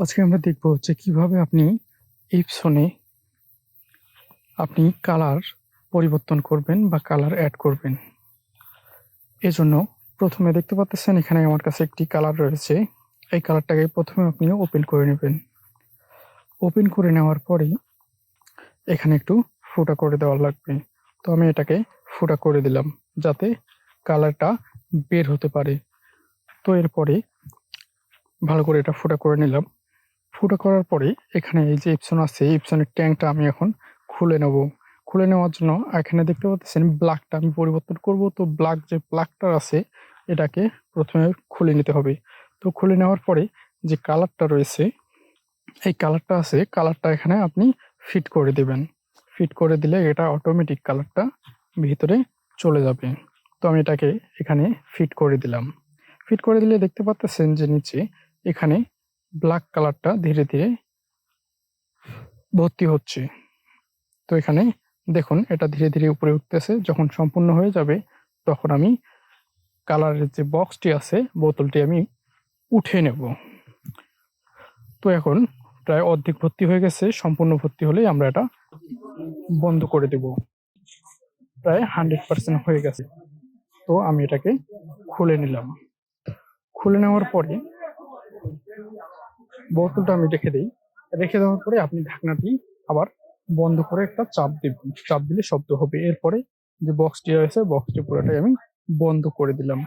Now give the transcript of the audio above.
আজকে আমরা দেখব হচ্ছে কীভাবে আপনি ইপসনে আপনি কালার পরিবর্তন করবেন বা কালার অ্যাড করবেন। এজন্য প্রথমে দেখতে পাচ্ছেন এখানে আমার কাছে একটি কালার রয়েছে। এই কালারটাকে প্রথমে আপনি ওপেন করে নেবেন। ওপেন করে নেওয়ার পরেই এখানে একটু ফুটা করে দেওয়া লাগবে। তো আমি এটাকে ফুটা করে দিলাম যাতে কালারটা বের হতে পারে। তো এরপরে ভালো করে এটা ফুটা করে নিলাম। ফুটা করার পরে এখানে এই যে ইপসন আছে, এই ইপসনের ট্যাঙ্কটা আমি এখন খুলে নেব। খুলে নেওয়ার জন্য এখানে দেখতে পাচ্ছেন ব্লাকটা আমি পরিবর্তন করব। তো ব্লাক যে ব্লাকটা আছে, এটাকে প্রথমে খুলে নিতে হবে। তো খুলে নেওয়ার পরে যে কালারটা রয়েছে, এই কালারটা আছে, কালারটা এখানে আপনি ফিট করে দেবেন। ফিট করে দিলে এটা অটোমেটিক কালারটা ভিতরে চলে যাবে। তো আমি এটাকে এখানে ফিট করে দিলাম। ফিট করে দিলে দেখতে পাচ্ছেন যে নিচে এখানে ব্ল্যাক কালারটা ধীরে ধীরে ভর্তি হচ্ছে। তো এখানে দেখুন, এটা ধীরে ধীরে উপরে উঠতেছে। যখন সম্পূর্ণ হয়ে যাবে, তখন আমি কালারের যে বক্সটি আছে, বোতলটি আমি উঠে নেব। তো এখন প্রায় অর্ধেক ভর্তি হয়ে গেছে। সম্পূর্ণ ভর্তি হলেই আমরা এটা বন্ধ করে দেব। প্রায় হান্ড্রেড পার্সেন্ট হয়ে গেছে। তো আমি এটাকে খুলে নিলাম। খুলে নেওয়ার পরে বোতলটা আমি রেখে দিই। রেখে দেওয়ার পরে আপনি ঢাকনাটি আবার বন্ধ করে একটা চাপ দিবেন চাপ দিলে শব্দ হবে। এরপরে যে বক্সটি রয়েছে বক্সটি পুরোটাই আমি বন্ধ করে দিলাম।